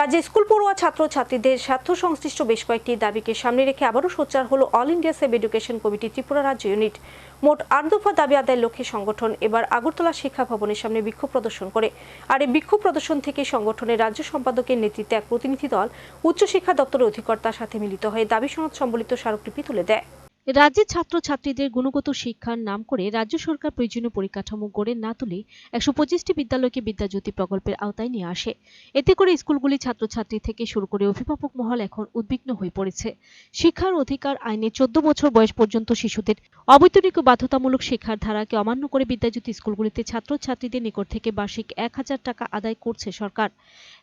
রাজ্যে স্কুল পড়ুয়া ছাত্র ছাত্রীদের স্বার্থ সংশ্লিষ্ট বেশ কয়েকটি দাবিকে সামনে রেখে আবারও সোচ্চার হলো all India save education committee Tripura রাজ্য ইউনিট। মোট আট দফা দাবি আদায়ের লক্ষ্যে সংগঠন এবার আগরতলা শিক্ষা ভবনের সামনে বিক্ষোভ প্রদর্শন করে। আর এই বিক্ষোভ প্রদর্শন থেকে সংগঠনের রাজ্য সম্পাদকের নেতৃত্বে এক প্রতিনিধি দল উচ্চশিক্ষা দপ্তরের অধিকর্তার সাথে মিলিত হয়ে দাবি সনদ সম্বলিত স্মারকলিপি তুলে দেয়। রাজ্যের ছাত্রছাত্রীদের গুণগত শিক্ষার নাম করে রাজ্য সরকার প্রয়োজনীয় পরিকাঠামো গড়ে না তুলে একশো পঁচিশটি বিদ্যালয়কে বিদ্যাজ্যোতি প্রকল্পের আওতায় নিয়ে আসে। এতে করে স্কুলগুলি ছাত্রছাত্রী থেকে শুরু করে অভিভাবক মহল এখন উদ্বিগ্ন হয়ে পড়েছে। শিক্ষার অধিকার আইনে চোদ্দ বছর বয়স পর্যন্ত শিশুদের অবৈতনিক বাধ্যতামূলক শিক্ষার ধারাকে অমান্য করে বিদ্যাজ্যোতি স্কুলগুলিতে ছাত্রছাত্রীদের নিকট থেকে বার্ষিক এক হাজার টাকা আদায় করছে সরকার।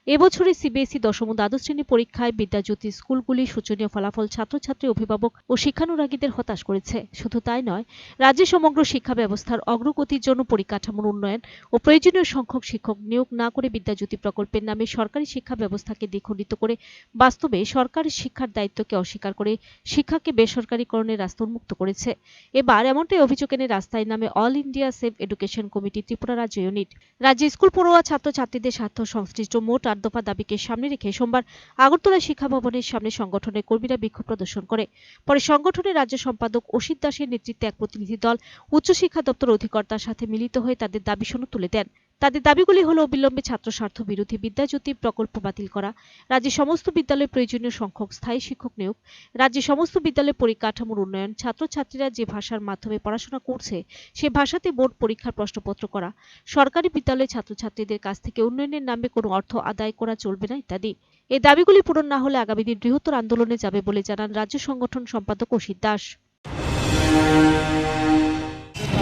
এবছরে সিবিএসই দশম ও দ্বাদশ শ্রেণি পরীক্ষায় বিদ্যাজ্যোতি স্কুলগুলি শোচনীয় ফলাফল ছাত্রছাত্রী, অভিভাবক ও শিক্ষানুরাগীদের হতাশ করেছে। শুধু তাই নয়, রাজ্যে সমগ্র শিক্ষা ব্যবস্থার অগ্রগতির জন্য পরিকাঠামোর উন্নয়ন ও প্রয়োজনীয় সংখ্যক শিক্ষক নিয়োগ না করে বিদ্যাজ্যোতি প্রকল্পের নামে সরকারি শিক্ষা ব্যবস্থাকে দ্বিখণ্ডিত করে বাস্তবে সরকারি শিক্ষার দায়িত্বকে অস্বীকার করে শিক্ষাকে বেসরকারীকরণের রাস্তা উন্মুক্ত করেছে। এবার এমনটাই অভিযোগ এনে রাস্তায় নামে all India save education committee Tripura রাজ্য ইউনিট। রাজ্যে স্কুল পড়ুয়া ছাত্রছাত্রীদের স্বার্থ সংশ্লিষ্ট মোট আট দফা দাবিকে সামনে রেখে সোমবার আগরতলা শিক্ষা ভবনের সামনে সংগঠনের কর্মীরা বিক্ষোভ প্রদর্শন করে। পরে সংগঠনের রাজ্য সম্পাদক অসিত দাসের নেতৃত্বে এক প্রতিনিধি দল উচ্চশিক্ষা দপ্তর অধিকর্তার সাথে মিলিত হয়ে তাদের দাবি সনদ তুলে দেন। তাদের দাবিগুলি হল অবিলম্বে ছাত্র স্বার্থ বিরোধী বিদ্যাজ্যোতি প্রকল্প বাতিল করা, রাজ্যের সমস্ত বিদ্যালয়ে প্রয়োজনীয় সংখ্যক স্থায়ী শিক্ষক নিয়োগ, রাজ্যের সমস্ত বিদ্যালয়ে পরিকাঠামোর উন্নয়ন, ছাত্রছাত্রীরা যে ভাষার মাধ্যমে পড়াশোনা করছে, সে ভাষাতে বোর্ড পরীক্ষার প্রশ্নপত্র করা, সরকারি বিদ্যালয়ে ছাত্রছাত্রীদের কাছ থেকে উন্নয়নের নামে কোনো অর্থ আদায় করা চলবে না ইত্যাদি। এই দাবিগুলি পূরণ না হলে আগামী দিন বৃহত্তর আন্দোলনে যাবে বলে জানান রাজ্য সংগঠন সম্পাদক অসিত দাস।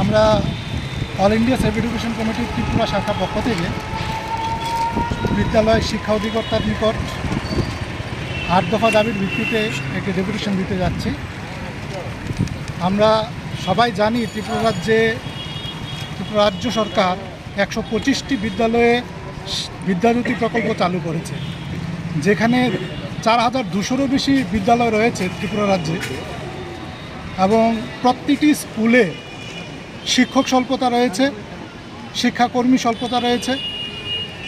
আমরা অল ইন্ডিয়া সেভ এডুকেশন কমিটির ত্রিপুরা শাখা পক্ষ থেকে বিদ্যালয় শিক্ষা অধিকর্তার নিকট আট দফা দাবির ভিত্তিতে একটি ডেপুটেশন দিতে যাচ্ছি। আমরা সবাই জানি ত্রিপুরা রাজ্যে, ত্রিপুরা রাজ্য সরকার একশো পঁচিশটি বিদ্যালয়ে বিদ্যাজ্যোতি প্রকল্প চালু করেছে। যেখানে চার হাজার দুশোরও বেশি বিদ্যালয় রয়েছে ত্রিপুরা রাজ্যে এবং প্রত্যেকটি স্কুলে শিক্ষক স্বল্পতা রয়েছে, শিক্ষাকর্মী স্বল্পতা রয়েছে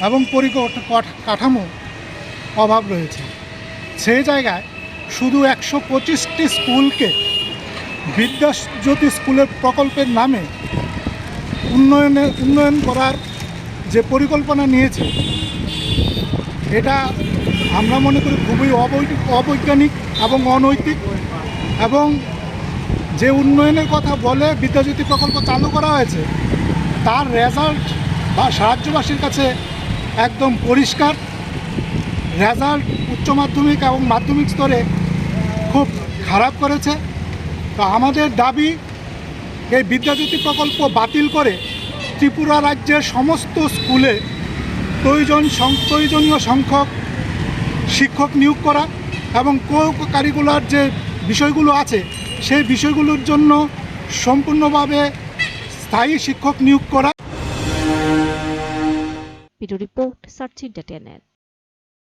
এবং কাঠামো অভাব রয়েছে। সেই জায়গায় শুধু একশো পঁচিশটি স্কুলকে বিদ্যাজ্যোতি স্কুলের প্রকল্পের নামে উন্নয়নের উন্নয়ন করার যে পরিকল্পনা নিয়েছে, এটা আমরা মনে করি খুবই অবৈ- অবৈজ্ঞানিক এবং অনৈতিক এবং যে উন্নয়নের কথা বলে বিদ্যাজ্যোতি প্রকল্প চালু করা হয়েছে, তার রেজাল্ট বা সাহায্যবাসীর কাছে একদম পরিষ্কার। রেজাল্ট উচ্চ মাধ্যমিক এবং মাধ্যমিক স্তরে খুব খারাপ করেছে। তো আমাদের দাবি, এই বিদ্যাজ্যোতি প্রকল্প বাতিল করে ত্রিপুরা রাজ্যের সমস্ত স্কুলে প্রয়োজন প্রয়োজনীয় সংখ্যক শিক্ষক নিয়োগ করা এবং কো কারিকুলার যে বিষয়গুলো আছে সেই বিষয়গুলোর জন্য সম্পূর্ণভাবে স্থায়ী শিক্ষক নিয়োগ করা রিপোর্ট সার্চ ইন্টারটেনমেন্ট